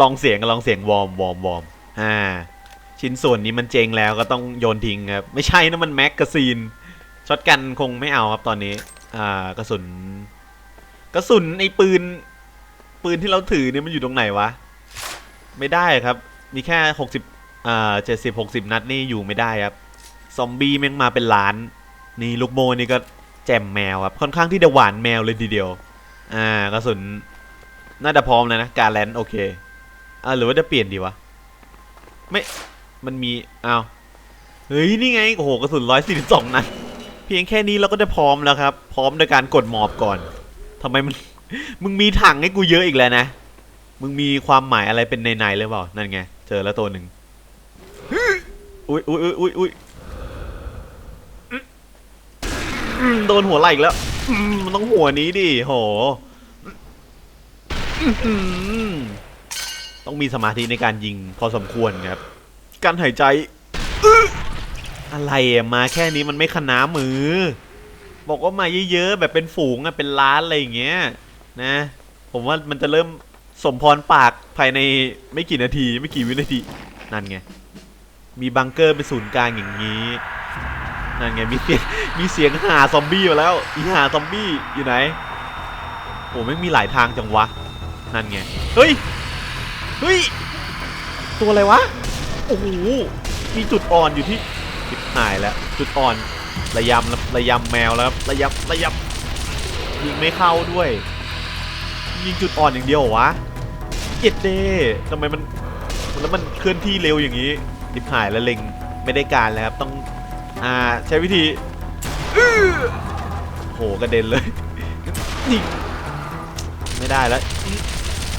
ลองเสียงลองเสียงวอร์มวอร์มวอร์มอ่า ชิ้นส่วนนี้มันเจงแล้วก็ต้องโยนทิ้งครับ ไม่ใช่นะมันแม็กกาซีนช็อตกันคงไม่เอาครับตอนนี้ อ่ากระสุน กระสุนไอ้ปืน ปืนที่เราถือเนี่ยมันอยู่ตรงไหนวะ ไม่ได้ครับ มีแค่หกสิบอ่าเจ็ดสิบหกสิบนัดนี่อยู่ไม่ได้ครับ ซอมบี้แม่งมาเป็นล้าน นี่ลูกโมนี่ก็แจ่มแมวครับ ค่อนข้างที่จะหวานแมวเลยทีเดียว อ่ากระสุนน่าจะพร้อมแล้วนะการแลนด์โอเคอ่าหรือว่าจะเปลี่ยนดีวะไม่มันมีอ้าวเฮ้ยนี่ไงโอ้โหกระสุนร้อยสี่สิบสองนัดเพียงแค่นี้เราก็จะพร้อมแล้วครับ พร้อมโดยการกดหมอบก่อนทำไมมันมึงมีถังให้กูเยอะอีกแล้วนะมึงมีความหมายอะไรเป็นในๆเลยเปล่านั่นไงเจอแล้วตัวหนึ่งอุ้ยอุ้ยอุ้ยอุ้ยอุ้ยโดนหัวไหล่อีกแล้ว อืมมันต้องหัวนี้ดิโหอืมต้องมีสมาธิในการยิงพอสมควรครับ การหายใจออะไรอะมาแค่นี้มันไม่ขนามือ บอกว่ามาเยอะๆแบบเป็นฝูงอะเป็นล้านอะไรอย่างเงี้ย นะ ผมว่ามันจะเริ่มสมพรปากภายในไม่กี่นาที ไม่กี่วินาที นั่นไง มีบังเกอร์เป็นศูนย์กลางอย่างนี้ นั่นไงมีเสียงมีเสียงหาซอมบี้มาแล้ว อีหาซอมบี้อยู่ไหนโอ้ไม่มีหลายทางจังวะ นั่นไง เฮ้ย เฮ้ย ตัวอะไรวะ โอ้โห มีจุดอ่อนอยู่ที่ทิบหายแล้ว จุดอ่อน ระยำระยำแมวแล้วระยำระยำยิงไม่เข้าด้วย ยิงจุดอ่อนอย่างเดียววะเจ็ดเดทำไมมัน แล้วมันเคลื่อนที่เร็วอย่างนี้ทิบหายแล้วเล็งไม่ได้การแล้วครับ ต้อง อ่าใช้วิธีอื้อโหกระเด็นเลยยิงไม่ได้แล้ว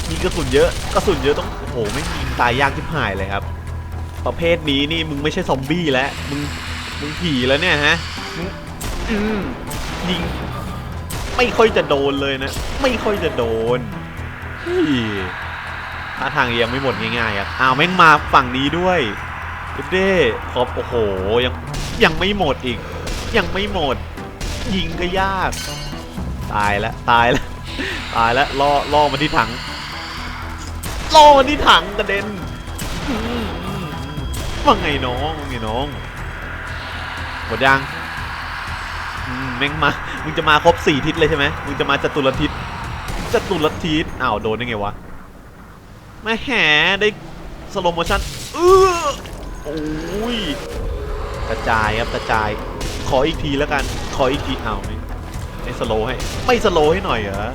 มีกระสุนเยอะกระสุนเยอะต้องโอ้โหไม่ยิงตายยากทิบหายเลยครับ ประเภทนี้นี่มึงไม่ใช่ซอมบี้แล้วมึงมึงผีแล้วเนี่ยฮะอืมยิงไม่ค่อยจะโดนเลยนะ ไม่ค่อยจะโดนท่าทางยังไม่หมดง่ายๆอะอ้าวแม่งมาฝั่งนี้ด้วยเด้ครบโอ้โหยัง ยังไม่หมดอีก ยังไม่หมด ยิงก็ยาก ตายแล้วตายแล้วตายแล้วล่อล่อมาที่ถังล่อมาที่ถังกระเด็นว่าไงน้องว่าไงน้องหมดยังมแม่งมา มึงจะมาครบสี่ทิศเลยใช่ไหมมึงจะมาจตุรทิศจตุรทิศอ้าวโดนได้ไงวะไม่แหได้สโลโมชั่นเออโอ้ย กระจายครับกระจาย ขออีกทีแล้วกัน ขออีกทีเอาไม่ไม่สโลให้ ไม่สโลให้หน่อยเหรอ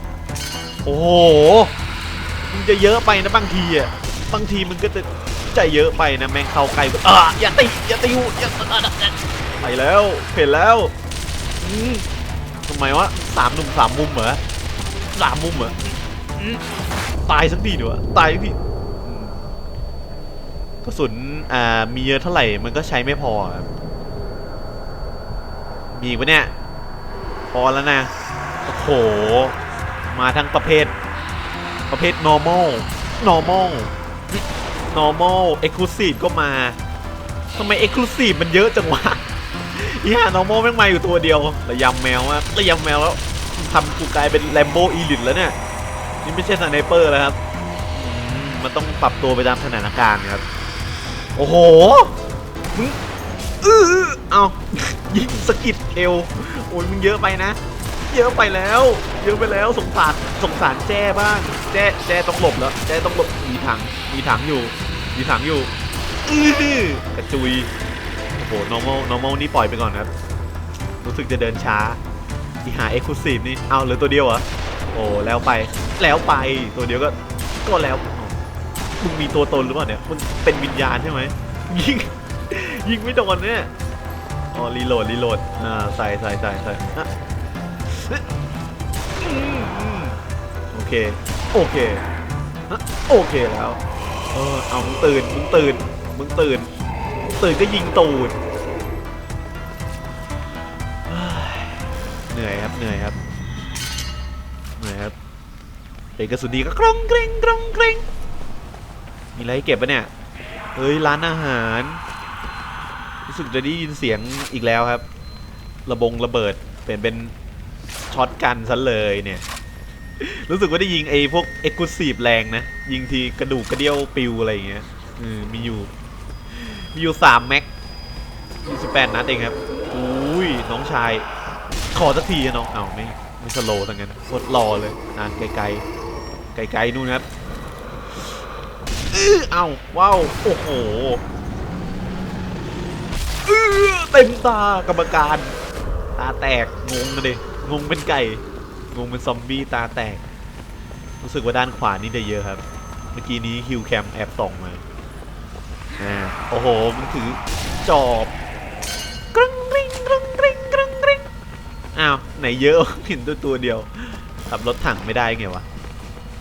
โอ้โหมึงจะเยอะไปนะบางทีอะ บางทีมึงก็จะใจเยอะไปนะแมงเข้าใกลอะอย่าตีอย่าตีหูอย่าไปแล้วเห็นแล้วอืมทำไมวะสามหนุ่มสามมุมเหรอสามมุมเหรอตายสักทีดีวตายสักทีกระสุนอ่ามีเยอะเท่าไหร่มันก็ใช้ไม่พอครับ มีอีกปะเนี่ย พอแล้วนะ โอ้โห มาทั้งประเภท ประเภท normal normal normal exclusive ก็มาทำไม exclusive มันเยอะจังวะอีห่า normal แม่งมาอยู่ตัวเดียวระยำแมวอะระยำแมวแล้วทำกูกลายเป็น Lambo Elite แล้วเนี่ย นี่ไม่ใช่สไนเปอร์แล้วครับ มันต้องปรับตัวไปตามสถานการณ์ครับ โอ้โหมึงอื้ออื้อ เอายิงสกิดเอวโอ้ยมึงเยอะไปนะ เยอะไปแล้ว เยอะไปแล้วสงสารสงสารแจ้บ้าง แจ้แจ้ต้องหลบแล้วแจ้ต้องหลบมีถังมีถังอยู่มีถังอยู่อื้อกระจุยโอ้โห normal normal นี่ปล่อยไปก่อนครับ รู้สึกจะเดินช้าที่หา exclusive นี่เอาเหลือตัวเดียวเหรอโอ้แล้วไปแล้วไปตัวเดียวก็ก็แล้วอ้าวมึงมีตัวตนหรือเปล่าเนี่ยมันเป็นวิญญาณใช่ไหมยิงยิงไม่โดนเนี่ย อ๋อรีโหลดรีโหลดอ่าใส่ใส่ใส่ใส่อะอืมอืมโอเค โอเคฮะโอเคแล้ว เออเอามึงตื่นมึงตื่นมึงตื่นตื่นก็ยิงตูดเหนื่อยครับเหนื่อยครับเหนื่อยครับเป็นกระสุนดีก็กรงเกรงกรงเกรงมีอะไรให้เก็บปะเนี่ยเฮ้ยร้านอาหาร รู้สึกจะได้ยินเสียงอีกแล้วครับ ระบงระเบิดเป็นเป็นช็อตกันซะเลยเนี่ย รู้สึกว่าได้ยิงไอ้พวกเอ็กซ์คลูซีฟแรงนะ ยิงทีกระดูกกระเดี่ยวปิวอะไรอย่างเงี้ยเออมีอยู่ มีอยู่สามแม็กมีสิบแปดนัดเองครับอุ้ยน้องชาย ขอสักทีอะน้องเอาไม่ไม่สโลว์ทั้งนั้นกดรอเลยนานไกลๆไกลๆนู่นครับเอ้าว้าวโอ้โหมือ เต็มตากรรมการ ตาแตกงงเลยงงเป็นไก่งงเป็นซอมบี้ตาแตก รู้สึกว่าด้านขวานี่ได้เยอะครับ เมื่อกี้นี้ฮิวแคมแอบส่องมาอ่าโอ้โหมันถือจอบกรึงกริงกรึงกริงกรึงกริงอ้าวไหนเยอะเห็นตัวตัวเดียวขับรถถังไม่ได้ไงวะ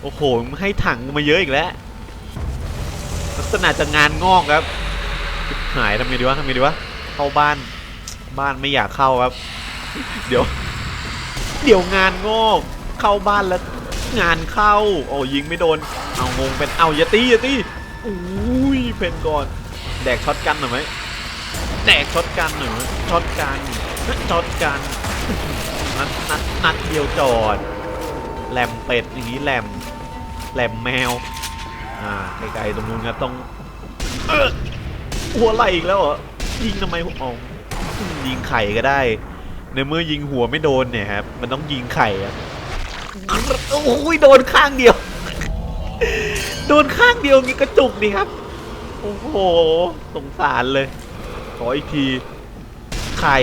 โอ้โหมันให้ถังมาเยอะอีกแล้วลักษณะจะงานงอกครับหายทำไงดีวะทำไงดีวะ เข้าบ้าน บ้านไม่อยากเข้าครับ เดี๋ยว เดี๋ยวงานงอกเข้าบ้านแล้ว งานเข้า โอ้ยิงไม่โดน เอางงเป็นเอาอย่าตีอย่าตีอุ้ยเพนก่อน แดกช็อตกันหน่อยไหมแดกช็อตกันหน่อยช็อตกันช็อตกันนัดนัดนัดเดียวจอดแหลมเป็ดอย่างนี้แหลมแหลมแมวอ่าไกลๆตรงนู้นครับต้องเอ้อหัวไหลอีกแล้วเหรอ ยิงทำไมผมเอายิงไข่ก็ได้ ในเมื่อยิงหัวไม่โดนเนี่ยครับ มันต้องยิงไข่อะโอ้ยโดนข้างเดียว โดนข้างเดียวงี้กระจุกดีครับ โอ้โห สงสารเลย ขออีกที ไข่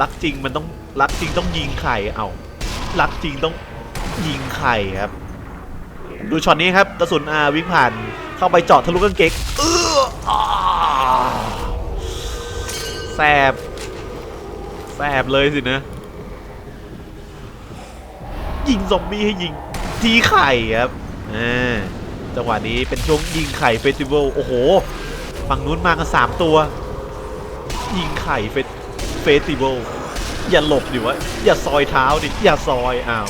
รักจริงมันต้องรักจริงต้องยิงไข่ เอารักจริงต้องยิงไข่ครับ ดูช็อตนี้ครับกระสุนอาวิ่งผ่าน เข้าไปเจาะทะลุกางเกงเอออ สบแสบเลยสินะ ยิงซอมบี้ให้ยิงทีไข่ครับอ่าจังหวะนี้เป็นช่วงยิงไข่เฟสติวัลโอ้โห ฝั่งนู้นมากันสามตัว ยิงไข่เฟสเฟสติวัลอย่าหลบดิวะ อย่าซอยเท้าดิ อย่าซอย อ้าว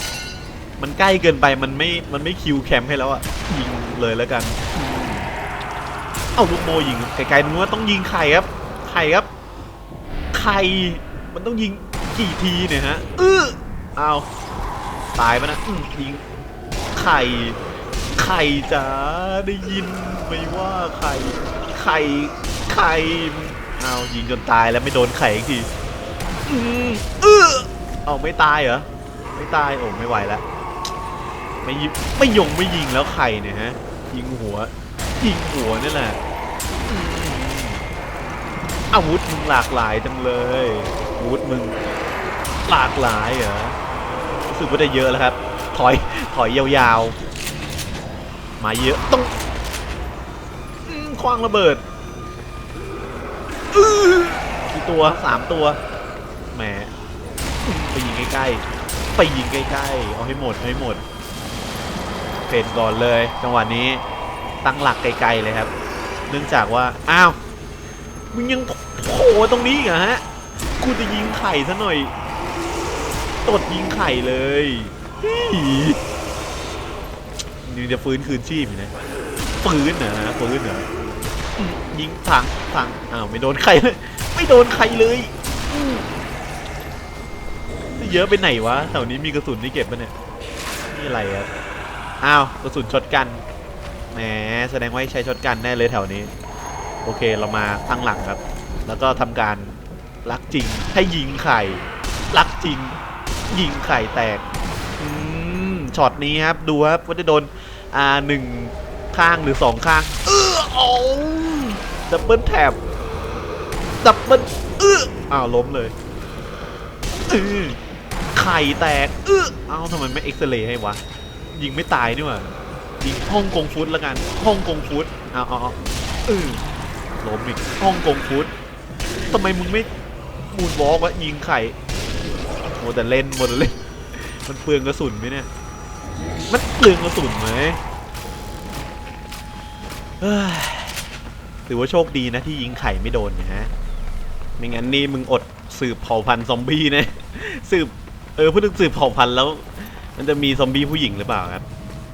มันใกล้เกินไป มันไม่ มันไม่คิวแคมป์ให้แล้วอะยิงเลยแล้วกัน เอาลูกโมยิง ไกลๆนู้นว่าต้องยิงไข่ครับ ไข่ครับ ไข่มันต้องยิงกี่ทีเนี่ยฮะเออเอาตายปะนะยิงไข่ไข่จ๋าได้ยินไหม่ว่าไข่ไข่ไข่เอายิงจนตายแล้วไม่โดนไข่อีกทีอืมเออเอาไม่ตายเหรอไม่ตายโอ้ไม่ไหวแล้วไม่ยิงไม่ยงไม่ยิงแล้วใครเนี่ยฮะยิงหัวยิงหัวนี่แหละ อาวุธมึงหลากหลายจังเลยอาวุธมึงหลากหลายเหรอรู้สึกว่าได้เยอะแล้วครับ ถอยถอยยาวๆ มาเยอะต้องคว้างระเบิดกี่ตัวสามตัวแหมไปยิงใกล้ๆไปยิงใกล้ๆเอาให้หมดเอาให้หมดเพนก่อนเลย จังหวะนี้ตั้งหลักไกลๆเลยครับ เนื่องจากว่า อ้าว มึงยังโผล่ตรงนี้อีกฮะ กูจะยิงไข่ซะหน่อย ตดยิงไข่เลยนี่จะฟื้นคืนชีพนะฟื้นเหรอฟื้นเหรอยิงถังถังอ้าวไม่โดนใครเลย ไม่โดนใครเลยเยอะไปไหนวะแถวนี้มีกระสุนที่เก็บปะเนี่ยนี่อะไรอะอ้าวกระสุนช็อตกันแหมแสดงว่าใช้ช็อตกันแน่เลยแถวนี้ โอเคเรามาตั้งหลักครับ แล้วก็ทำการลักจริงให้ยิงไข่ลักจริง ยิงไข่แตกอืมช็อตนี้ครับดูครับว่าจะโดนอ่าหนึ่งข้างหรือสองข้าง เออโอ้ดับเบิลแท็บดับเบิลเอออ้าวล้มเลยเออไข่แตกเออเอ้าทำไมไม่เอ็กซเรย์ให้วะ ยิงไม่ตายนี่หว่ายิงฮ่องกงฟุตแล้วกันฮ่องกงฟุตเอาเอาเอเออ ล้มอีกฮ่องกงฟุตทำไมมึงไม่มูนวอล์กวะยิงไข่โมวแต่เล่นโมวแต่เล่น มันเปลืองกระสุนไหมเนี่ย มันเปลืองกระสุนไหมเฮ้ยถือว่าโชคดีนะที่ยิงไข่ไม่โดนเนะฮะ ไม่งั้นนี่มึงอดสืบเผ่าพันธุ์ซอมบี้นะ สืบ เออพูดถึงสืบเผ่าพันธุ์แล้ว มันจะมีซอมบี้ผู้หญิงหรือเปล่าครับ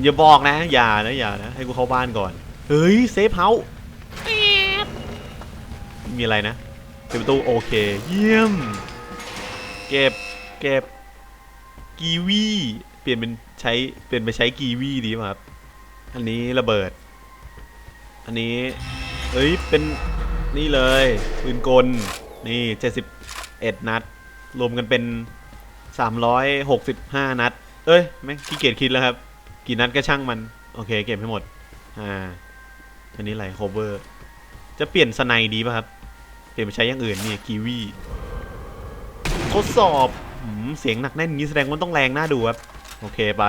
อย่าบอกนะ อย่านะอย่านะ ให้กูเข้าบ้านก่อน เฮ้ยเซฟเฮาส์มีอะไรนะปิดประตูโอเค เยี่ยม เก็บ เก็บ กีวี เปลี่ยนเป็นใช้ เปลี่ยนไปใช้กีวีดีไหมครับ อันนี้ระเบิด อันนี้เอ้ย เป็นนี่เลยปืนกล นี่71นัด รวมกันเป็น365นัด เอ้ย แม่งขี้เกียจคิดแล้วครับ กี่นัดก็ช่างมัน โอเค เก็บให้หมด อ่าอันนี้อะไร cover จะเปลี่ยนสไนดีป่ะครับ เปลี่ยนไปใช้อย่างอื่นนี่กีวีทดสอบหืมเสียงหนักแน่นนี้แสดงว่าต้องแรงน่าดูครับ โอเคไป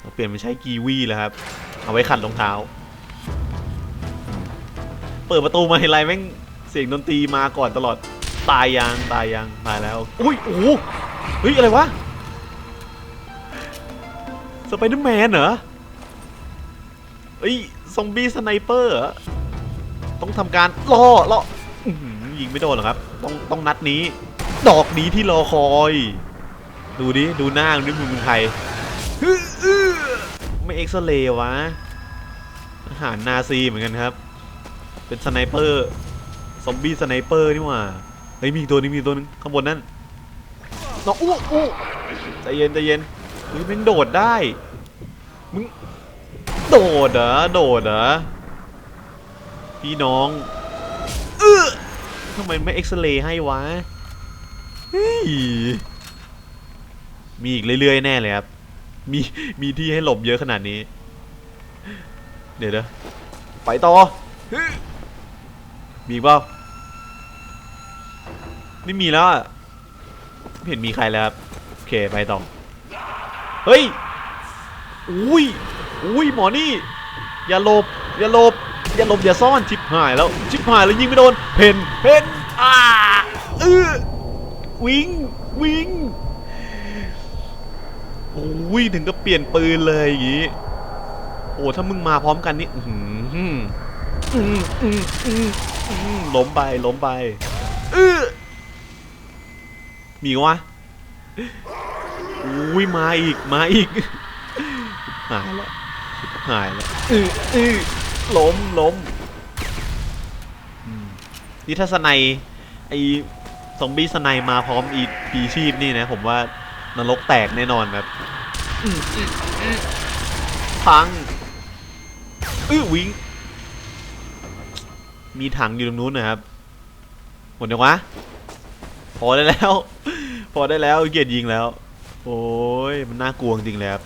เราเปลี่ยนไปใช้กีวีแล้วครับ เอาไว้ขัดรองเท้า เปิดประตูมาเห็นไรแม่งเสียงดนตรีมาก่อนตลอด ตายยังตายยังตายแล้ว อุ้ยโอ้โหเฮ้ยอะไรวะ สไปเดอร์แมนเหรอเอ้ยซอมบี้สไนเปอร์เหรอต้องทำการล่อล่อยิงไม่โดนหรอครับ ต้องต้องนัดนี้ ดอกนี้ที่รอคอย ดูดิ ดูหน้าดูมึงเป็นใครไม่เอ็กซเรย์วะอาหารนาซีเหมือนกันครับ เป็นสไนเปอร์ซอมบี้สไนเปอร์นี่หว่าเฮ้ยมีตัวนึงมีตัวนึงข้างบนนั่นนองอู้อู้ใจเย็นใจเย็น เฮ้ยม่งโดดได้ มึง โดดเหรอ โดดเหรอ พี่น้อง เออทำไมไม่เอ็กซเรย์ให้วะ เฮ้ย มีอีกเรื่อยๆ แน่เลยครับ มี มีที่ให้หลบเยอะขนาดนี้ เดี๋ยวเดี๋ยไปต่อ มีเปล่าไม่มีแล้ว ไม่เห็นมีใครแล้วครับ โอเค ไปต่อ เฮ้ย อุ้ย อุ้ยหมอนี่ อย่าหลบ อย่าหลบ อย่าหลบ อย่าซ่อน ชิบหายแล้ว ชิบหายแล้วยิงไม่โดน เพน เพน อ่าเออวิ่ง วิ่งโอ้ยถึงก็เปลี่ยนปืนเลยอย่างงี้ โอ้ ถ้ามึงมาพร้อมกันนี่อื้อหืมอืมอืมอืมอืมล้มไป ล้มไปเออมีวะ อุ้ยมาอีกมาอีก หายแล้วหายแล้วอืออือล้มล้มอืมนี่ถ้าสไนยไอซอมบี้สไนยมาพร้อมอีปีชีพนี่นะ ผมว่านรกแตกแน่นอนแบบอื้ออื้ออื้อพังอื้อวิงมีถังอยู่ตรงนู้นนะครับ หมดยังวะ พอได้แล้ว พอได้แล้วเกียดยิงแล้ว โอ้ยมันน่ากลัวจริงเลยครับ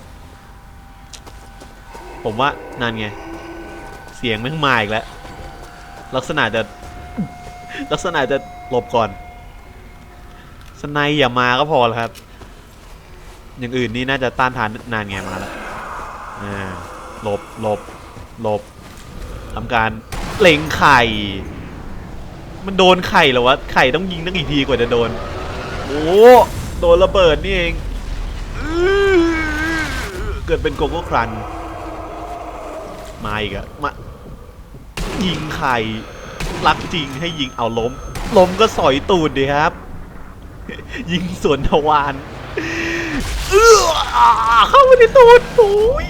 ผมว่านั่นไง เสียงแม่งมาอีกแล้ว ลักษณะจะ ลักษณะจะหลบก่อน สไนอย่ามาก็พอแล้วครับ อย่างอื่นนี่น่าจะต้านทานนานไงมาแล้วอ่าหลบหลบหลบทำการเล็งไข่ มันโดนไข่เหรอวะ ไข่ต้องยิงตั้งกี่ทีกว่าจะโดน โอ้โดนระเบิดนี่เอง เกิดเป็นโกโก้ครัน มาอีกอะมายิงไข่รักจริงให้ยิงเอาล้ม ล้มก็สอยตูดดีครับ ยิงสวนทวารเข้าไปในตูดโอ้ย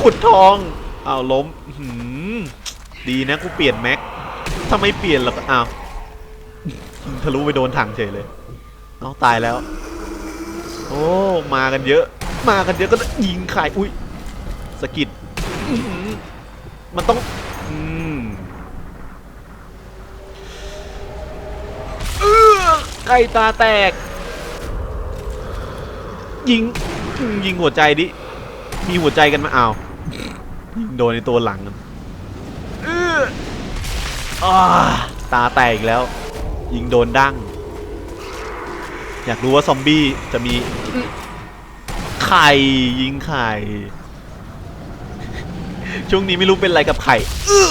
ขุดทองเอาล้มดีนะกูเปลี่ยนแม็กถ้าไม่เปลี่ยนแล้วก็อ้าวทะลุไปโดนถังเฉยเลย เอาตายแล้ว โอ้มากันเยอะ มากันเยอะก็ยิงไข่อุ้ยสกิดมันต้องอืมเออไก่ตาแตก ยิงยิงหัวใจดิมีหัวใจกันมาเอายิงโดนในตัวหลังเอออตาแตกอีกแล้ว ยิงโดนดั้ง อยากรู้ว่าซอมบี้จะมีไข่ยิงไข่ ช่วงนี้ไม่รู้เป็นอะไรกับไข่เออ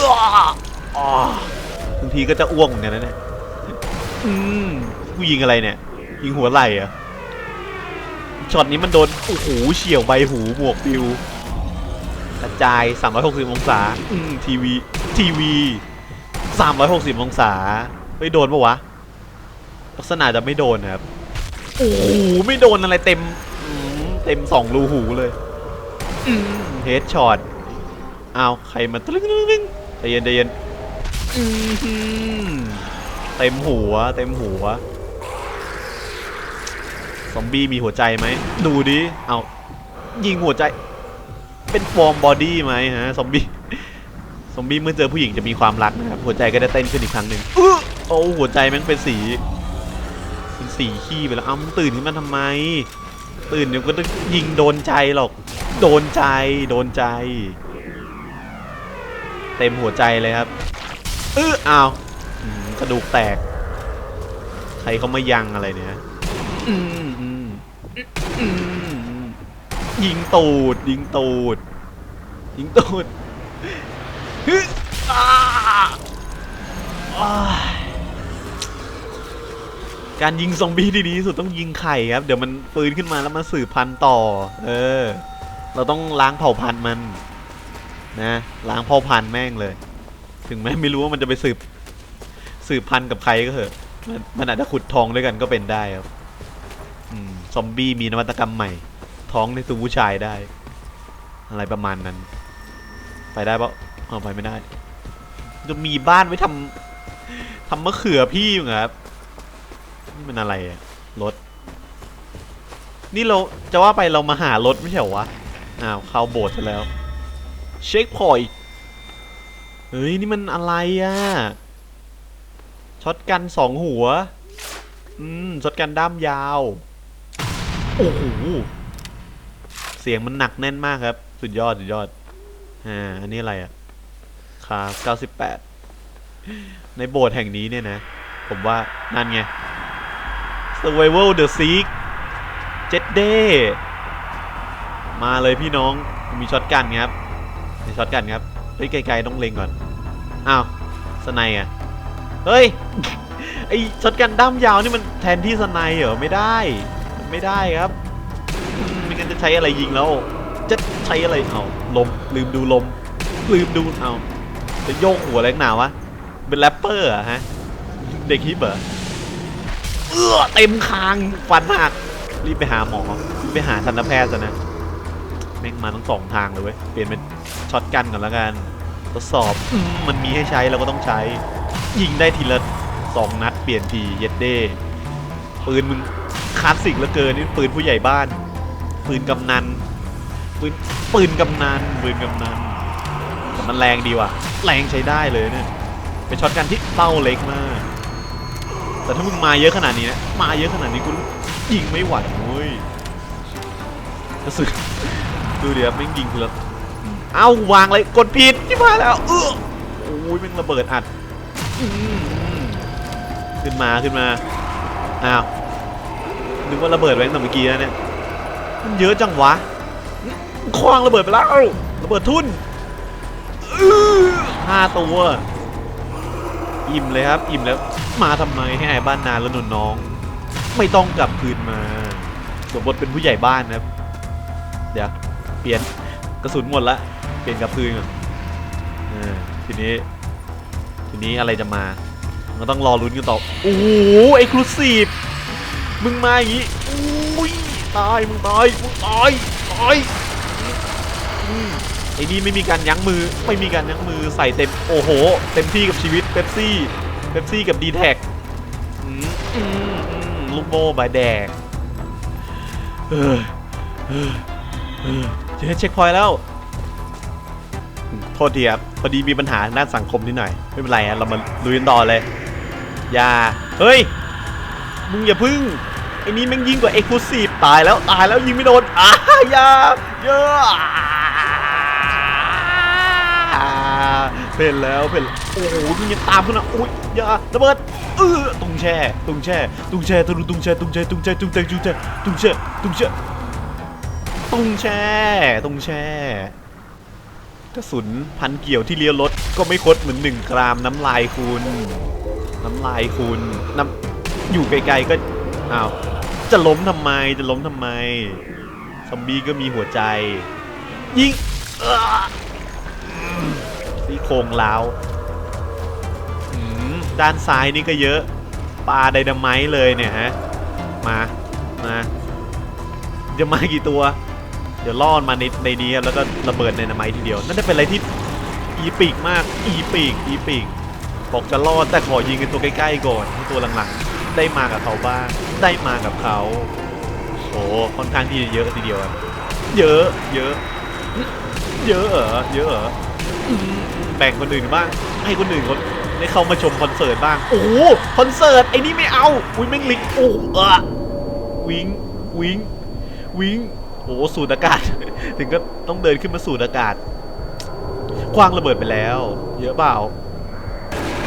บางทีก็จะอ้วกเหมือนกันนะเนี่ยอืมกูยิงอะไรเนี่ย ยิงหัวไหล่อะช็อตนี้มันโดน โอ้โหเฉียวใบหูหมวกปิวกระจาย 360 องศาอืมทีวี ทีวี 360 องศา ไม่โดนปะวะ ลักษณะจะไม่โดนนะครับ โอ้โหไม่โดนอะไรเต็มอืมเต็มสองรูหูเลยเฮดช็อตอ้าวใครมาตึ้งตึ้งตึ้งใจเย็นใจเย็นอื้อหือเต็มหัว เต็มหัว ซอมบี้มีหัวใจไหมดูดิเอายิงหัวใจ เป็นฟอร์มบอดี้ไหมฮะซอมบี้ซอมบี้เมื่อเจอผู้หญิงจะมีความรักนะครับหัวใจก็จะเต้นขึ้นอีกครั้งหนึ่งอื้อโอ้หัวใจแม่งเป็นสี เป็นสีขี้ไปแล้วอ้าวมึงตื่นขึ้นมาทำไม ตื่นเดี๋ยวก็ต้องยิงโดนใจหรอก โดนใจ โดนใจ เต็มหัวใจเลยครับเอออ้าวกระดูกแตก ใครเขามายังอะไรเนี่ยยิงตูด ยิงตูด ยิงตูดฮึอ้าอ้า การยิงซอมบี้ที่ดีที่สุดต้องยิงไข่ครับ เดี๋ยวมันฟื้นขึ้นมาแล้วมาสืบพันธุ์ต่อ เออ เราต้องล้างเผ่าพันธุ์มัน นะล้างเผ่าพันธุ์แม่งเลย ถึงแม้ไม่รู้ว่ามันจะไปสืบ สืบพันธุ์กับใครก็เถอะมันมันอาจจะขุดทองด้วยกันก็เป็นได้ครับอืมซอมบี้มีนวัตกรรมใหม่ ท้องในตัวผู้ชายได้ อะไรประมาณนั้น ไปได้ปะเอาไปไม่ได้ จะมีบ้านไว้ทำทำมะเขือพี่อยู่ครับ นี่มันอะไรอะรถ นี่เราจะว่าไปเรามาหารถไม่ใช่เหรอวะ อ้าวเข้าโบสถ์แล้ว เช็คพอยเฮ้ยนี่มันอะไรอะช็อตกันสองหัว อืมช็อตกันด้ามยาว โอ้โห เสียงมันหนักแน่นมากครับ สุดยอด สุดยอด อ่า อันนี้อะไรอะคา98 ในโบสถ์แห่งนี้เนี่ยนะ ผมว่านั่นไง Survival the Seek เจ็ดเดมาเลยพี่น้องมีช็อตกันครับมีช็อตกันครับ เฮ้ยไกลๆต้องเล็งก่อน อ้าวสไนอะ เฮ้ย ไอช็อตกันด้ามยาวนี่มันแทนที่สไนเหรอ ไม่ได้ ไม่ได้ครับมไม่งั้นจะใช้อะไรยิงแล้ว จะใช้อะไรเอาลม ลืมดูลม ลืมดูเอาจะโยกหัวอะไรนักหนาวะ เป็นแรปเปอร์อะฮะ เด็กฮิปเหรอ เอื้อเต็มคางฟันหักรีบไปหาหมอรีบไปหาทันตแพทย์ซะนะแม่งมาทั้งสองทางเลยเว้ยเปลี่ยนเป็นช็อตกันก่อนแล้วกันทดสอบมมันมีให้ใช้เราก็ต้องใช้ ยิงได้ทีละสองนัดเปลี่ยนทีเย็ดเด้ปืนมึงคลาสสิกเหลือเกินนี่ปืนผู้ใหญ่บ้าน ปืนกำนันปืนปืนกำนันปืนกำนันแต่มันแรงดีว่ะ แรงใช้ได้เลยเนี่ยเป็นช็อตกันที่เป้าเล็กมาก แต่ถ้ามึงมาเยอะขนาดนี้นะมาเยอะขนาดนี้กูยิงไม่ไหวเว้ยรู้สึกดูเดี๋ยวแม่งยิงทีละเอ้าวางเลยกดผิดที่มาแล้วเออโอ้ยแม่งระเบิดอัดขึ้นมาขึ้นมาอ้าวนึกว่าระเบิดแบงค์แต่เมื่อกี้แล้วเนี่ยมันเยอะจังวะคว้างระเบิดไปแล้วระเบิดทุ่นห้าตัวอิ่มเลยครับ อิ่มแล้ว มาทำไมให้ไอ้บ้านนานแล้วหนุนน้อง ไม่ต้องกลับคืนมา สมบทเป็นผู้ใหญ่บ้านนะเดี๋ยวเปลี่ยนกระสุนหมดละเปลี่ยนกลับคืนก่อนอทีนี้ ทีนี้อะไรจะมามันต้องรอลุ้นกันต่อโอ้โหเอ็กซ์คลูซีฟมึงมาอย่างงี้อุ้ยตายมึงตายมึงตายตายไอ้นี่ไม่มีการยั้งมือไม่มีการยั้งมือใส่เต็มโอ้โห เต็มที่กับชีวิตเป๊ปซี่ เป๊ปซี่กับดีแท็กลูกโม่บายแดกเออเออเออเจอเช็คพอยต์แล้ว โทษทีครับพอดีมีปัญหาด้านสังคมนิดหน่อย ไม่เป็นไรฮะเรามาลุยกันต่อเลย อย่า เฮ้ย มึงอย่าพึ่งไอ้นี่แม่งยิงกว่าเอ็กซ์คลูซีฟตายแล้วตายแล้วยิงไม่โดนอ่าอย่าเยอะ เป็นแล้วเป็นโอ้โหมึงยังตามขึ้นนะอุ้ยอย่าระเบิดเออตุงแช่ตุงแช่ตุงแช่ตุงตุงแช่ตุงแช่ตุงแช่ตุงแช่ตุงแช่ตุงแช่ตุงแช่ตุงแช่ตุงแช่กระสุนพันเกี่ยวที่เลี้ยวรถก็ไม่คดเหมือนหนึ่งกรามน้ำลายคุณ น้ำลายคุณน้ำอยู่ไกลๆก็อ้าวจะล้มทำไมจะล้มทำไมซอมบี้ก็มีหัวใจ ยิงอ ซี่โครงล้าวด้านซ้ายนี่ก็เยอะปลาไดนาไมต์เลยเนี่ยฮะ มา มาจะมากี่ตัว เดี๋ยวล่อมาในในนี้แล้วก็ระเบิดไดนาไมต์ทีเดียวนั่นจะเป็นอะไรที่อีปีกมากอีปีกอีปีกบอกจะรอแต่ขอยิงกันตัวใกล้ๆก่อนให้ตัวหลังๆ ได้มากับเขาบ้างได้มากับเขาโอ้ค่อนข้างที่จะเยอะทีเดียวเยอะเยอะ เยอะเหรอเยอะเหรอ แบ่งคนอื่นบ้าง ให้คนอื่นเขาได้เข้ามาชมคอนเสิร์ตบ้าง โอ้โหคอนเสิร์ตไอ้นี่ไม่เอา อุ้ยแม่งลิงโอ้เออวิงวิงวิงโอ้สูดอากาศ ถึงก็ต้องเดินขึ้นมาสูดอากาศ คว้างระเบิดไปแล้ว เยอะเปล่า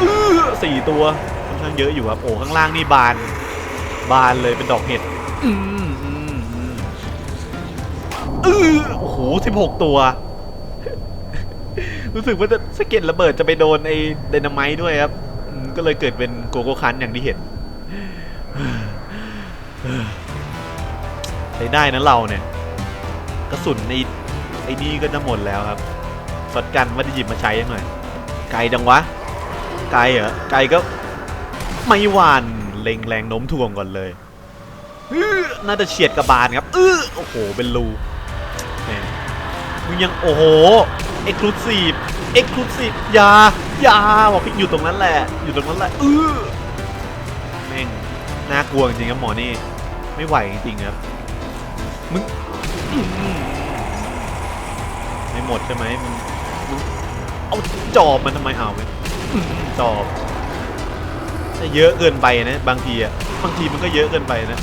อื้อสี่ตัวค่อนข้างเยอะอยู่ครับโอ้ข้างล่างนี่บาน บานเลยเป็นดอกเห็ดอืออือโอ้โหสิบหกตัว รู้สึกว่าจะสะเก็ดระเบิดจะไปโดนไอ้ไดนาไมต์ด้วยครับอืมก็เลยเกิดเป็นโกโก้คันอย่างที่เห็นใช้ได้นะเราเนี่ย กระสุนในไอ้นี่ก็จะหมดแล้วครับสดกันว่าจะหยิบมาใช้ยังไงไกลจังวะ ไกลเหรอไกลก็ไม่หวานเล็งแรงโน้มถ่วงก่อนเลยอื้อน่าจะเฉียดกระบาลครับ อื้อโอ้โห เป็นรูแหมมึงยังโอ้โห เอ็กซ์คลูซีฟเอ็กซ์คลูซีฟยายาบอกพี่อยู่ตรงนั้นแหละ อยู่ตรงนั้นแหละเออแม่งน่ากลัวจริงครับหมอนี่ ไม่ไหวจริงครับมึงไม่หมดใช่ไหมมึงมึงเอาจอบมันทำไมเอาไปจอบจะเยอะเกินไปนะ บางทีอะบางทีมันก็เยอะเกินไปนะ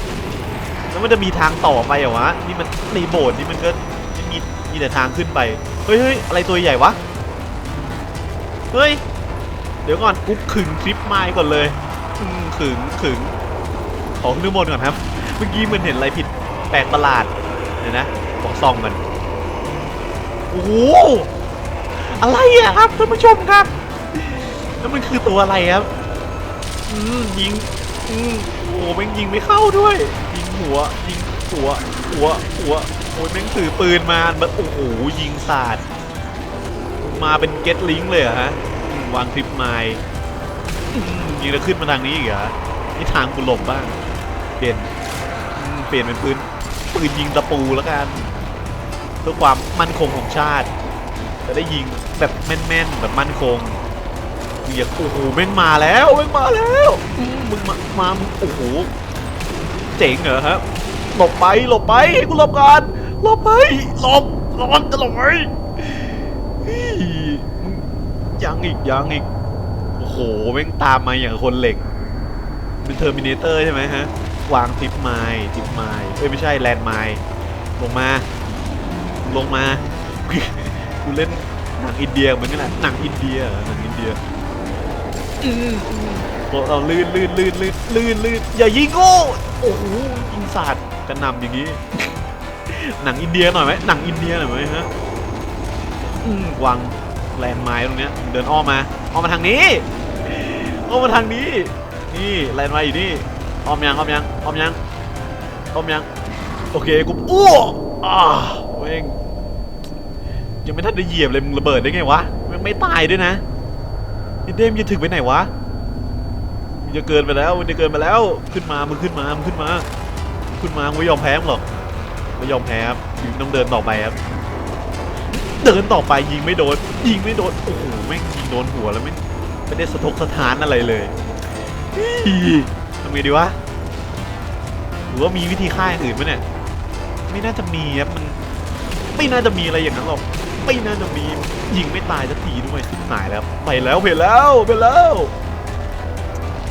แล้วมันจะมีทางต่อไปเหรอวะนี่มันในโบสถ์นี่มันก็ มีแต่ทางขึ้นไป เฮ้ยเฮ้ยอะไรตัวใหญ่วะ เฮ้ย เดี๋ยวก่อนกุ๊กขึงคลิปไม้ก่อนเลยขึงขึงขอขึ้นข้างบนก่อนครับ เมื่อกี้มันเห็นอะไรผิดแปลกประหลาด เดี๋ยวนะบอกซองมัน โอ้โห อะไรอะครับท่านผู้ชมครับ แล้วมันคือตัวอะไรครับ อืมยิง อืมโอ้แม่งยิงไม่เข้าด้วย ยิงหัว ยิงหัว หัว หัว อ้ยแม่งถือปืนมาแบบโอ้โหยิงสาด มาเป็นเก็ตลิงเลยเหรอฮะอืมวางคลิปไม้ยิงแล้วขึ้นมาทางนี้อีกเหรอนี่ทางกูหลบบ้าง เปลี่ยนอืมเปลี่ยนเป็นปืนปืนยิงตะปูแล้วกัน เพื่อความมั่นคงของชาติ จะได้ยิงแบบแม่นๆแบบมั่นคงมึงอย่าโอ้โหแม่งมาแล้วแม่งมาแล้วอืมมึงมามามึงโอ้โหเจ๋งเหรอครับหลบไปหลบไปกูหลบก่อน หลบไปหลบหลบจะหลบไปเฮ้ยมึงยังอีกยังอีก โอ้โหแม่งตามมาอย่างคนเหล็ก เป็นเทอร์มินเตอร์ใช่ไหมฮะ วางทิปไม้ทิปไม้เอ้ยไม่ใช่แลนด์ไม้ลงมา ลงมากูเล่นหนังอินเดียเหมือนกันแหละหนังอินเดียหนังอินเดียตัวเราลื่นลื่นลื่นลื่นลื่นลื่นอย่ายิงโง่โอ้โหยิงสาดกระหน่ำอย่างนี้ หนังอินเดียหน่อยไหมหนังอินเดียหน่อยไหมฮะวางแลนด์ไม้ตรงเนี้ยเดินอ้อมมาอ้อมมาทางนี้อ้อมมาทางนี้ นี่แลนด์ไม้อยู่นี่อ้อมยังอ้อมยังอ้อมยังอ้อมยังโอเคกูอ้วอ่าเว้งยังไม่ทันได้เหยียบเลยมึงระเบิดได้ไงวะไม่ไม่ตายด้วยนะไอเดมจะถึงไปไหนวะมันจะเกินไปแล้วมันจะเกินไปแล้วขึ้นมามึงขึ้นมามึงขึ้นมา ขึ้นมาไม่ยอมแพ้มึงหรอก ไม่ยอมแพ้ครับยิงต้องเดินต่อไปครับ เดินต่อไปยิงไม่โดน ยิงไม่โดน โอ้โห แม่งยิงโดนหัวแล้วไม่ไม่ได้สะทกสะท้านอะไรเลยทำไงดีวะ หรือว่ามีวิธีฆ่าอย่างอื่นไหมเนี่ย ไม่น่าจะมีครับมัน ไม่น่าจะมีอะไรอย่างนั้นหรอก ไม่น่าจะมี ยิงไม่ตายสักทีด้วยหายแล้วไปแล้วเพลแล้วเพลแล้ว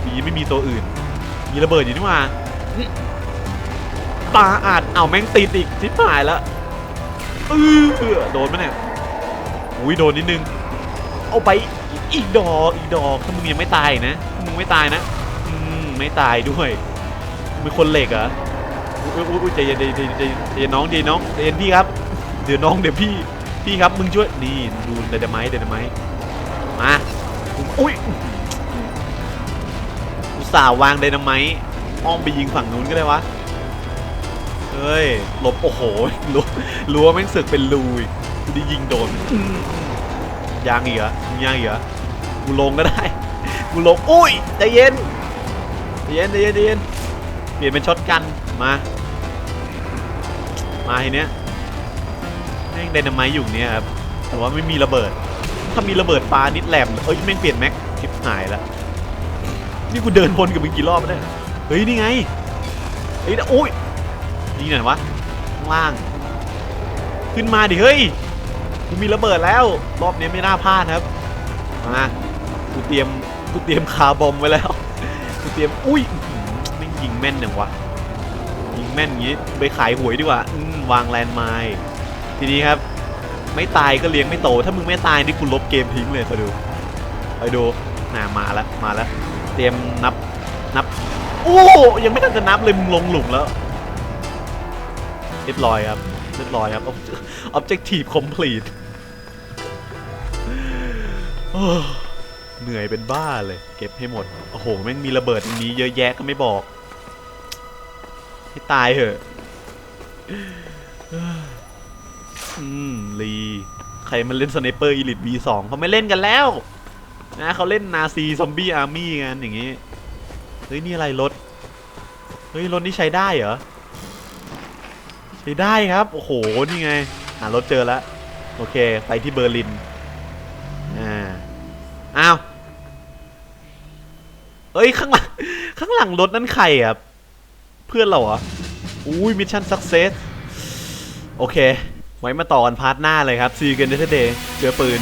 ดีไม่มีตัวอื่น มีระเบิดอยู่นี่หว่า ตาอาดเอาแม่งติดอีกสิบหายแล้วเออโดนไหมเนี่ยอุ้ยโดนนิดนึง เอาไปอีกดอกอีกดอกถ้ามึงยังไม่ตายนะมึงไม่ตายนะอืมไม่ตายด้วยมึงคนเหล็กเหรออุ้ยอุ้ยอุ้ยใจเย็นใจเย็นใจเย็นน้องใจเย็นน้องใจเย็นพี่ครับ เดี๋ยวน้องเดี๋ยวพี่พี่ครับมึงช่วยนี่ดูเดนไมต์เดนไมต์มาอุ้ยอุตส่าห์วางเดนไมต์อ้อมไปยิงฝั่งนู้นก็ได้วะ เฮ้ยหลบโอ้โหรั้วรั้วแม่งสึกเป็นรูอีกกูได้ยิงโดนยางอีกเหรอมึงยางอีกเหรอกูลงก็ได้กูลงอุ้ยใจเย็นใจเย็นใจเย็นใจเย็นเปลี่ยนเป็นช็อตกันมามาทีเนี้ยแม่งไดนาไมต์อยู่เนี้ยครับแต่ว่าไม่มีระเบิด ถ้ามีระเบิดปลานิดแหลมเอ้ยแม่งเปลี่ยนแม็กชิบหายแล้วนี่กูเดินวนกับมึงกี่รอบแล้วเนี่ยเฮ้ยนี่ไงเฮ้ยโอ้ย นี่ไหนวะข้างล่าง ขึ้นมาดิเฮ้ยกูมีระเบิดแล้ว รอบนี้ไม่น่าพลาดครับมากูเตรียมกูเตรียมคาร์บอมไว้แล้วกูเตรียมอุ้ยไม่ยิงแม่นอย่างวะยิงแม่นอย่างงี้ไปขายหวยดีกว่าอืมวางแลนด์ไมล์ทีนี้ครับ ไม่ตายก็เลี้ยงไม่โต ถ้ามึงไม่ตายนี่กูลบเกมทิ้งเลยคอยดูคอยดูน่ามาแล้วมาแล้ว เตรียมนับนับโอ้ยังไม่ทันจะนับเลยมึงลงหลุมแล้ว เรียบร้อยครับ เรียบร้อยครับ objective complete เหนื่อยเป็นบ้าเลย เก็บให้หมด โอ้โห แม่งมีระเบิดนี้เยอะแยะก็ไม่บอก ให้ตายเหอะอืมลีใครมันเล่นสไนเปอร์อีลิท V2 เขาไม่เล่นกันแล้วนะเขาเล่นนาซีซอมบี้อาร์มี่กันอย่างงี้ เฮ้ย นี่อะไรรถ เฮ้ย รถนี่ใช้ได้เหรอ ไปได้ครับ โอ้โห นี่ไง หารถเจอแล้ว โอเค ไปที่เบอร์ลิน อ่า อ้าว เอ้ย ข้างหลัง ข้างหลังรถนั่นใครครับ เพื่อนเราเหรอ อุ้ยมิชชั่นสักเซส โอเค ไว้มาต่อกันพาร์ทหน้าเลยครับซีกันเดทเดย์เจอปืน